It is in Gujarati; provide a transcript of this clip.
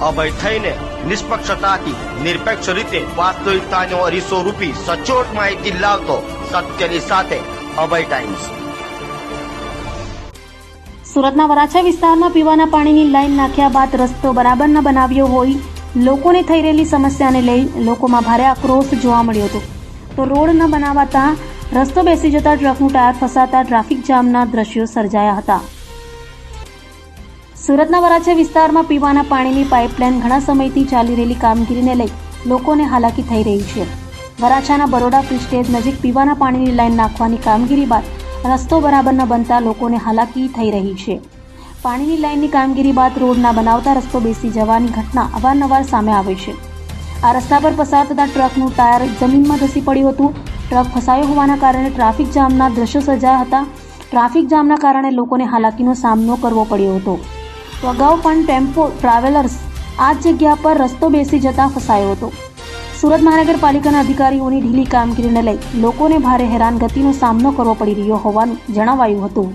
અભય થઈને નિષ્પક્ષતાથી, નિરપેક્ષ રીતે વાસ્તવિકતાનો અરીસો રૂપી સચોટ માહિતી લાવતો સત્યની સાથે અભય ટાઈમ્સ સુરતના વરાછા વિસ્તારમાં પીવાના પાણીની લાઈન નાખ્યા બાદ રસ્તો બરાબર ન બનાવ્યો હોય, લોકોને થઈ રહેલી સમસ્યાને લઈ લોકોમાં ભારે આક્રોશ જોવા મળ્યો હતો. તો રોડ ન બનાવાતા રસ્તો બેસી જતા ટ્રકનું ટાયર ફસાતા ટ્રાફિક જામના દ્રશ્યો સર્જાયા હતા. સુરતના વરાછા વિસ્તારમાં પીવાના પાણીની પાઇપલાઇન ઘણા સમયથી ચાલી રહેલી કામગીરીને લઈ લોકોને હાલાકી થઈ રહી છે. વરાછાના બરોડા ફ્રીસ્ટેજ નજીક પીવાના પાણીની લાઇન નાખવાની કામગીરી બાદ રસ્તો બરાબર ન બનતા લોકોને હાલાકી થઈ રહી છે. પાણીની લાઇનની કામગીરી બાદ રોડ ના બનાવતા રસ્તો બેસી જવાની ઘટના અવારનવાર સામે આવે છે. આ રસ્તા પર પસાર થતા ટ્રકનું ટાયર જમીનમાં ધસી પડ્યું હતું. ટ્રક ફસાયો હોવાના કારણે ટ્રાફિક જામના દ્રશ્યો સર્જાયા હતા. ટ્રાફિક જામના કારણે લોકોને હાલાકીનો સામનો કરવો પડ્યો હતો. તો અગાઉ પણ ટેમ્પો ટ્રાવેલર્સ આ જગ્યા પર રસ્તો બેસી જતા ફસાયો હતો. સુરત મહાનગરપાલિકાના અધિકારીઓની ઢીલી કામગીરીને લઈ લોકોને ભારે હેરાનગતિનો સામનો કરવો પડી રહ્યો હોવાનું જણાવાયું હતું.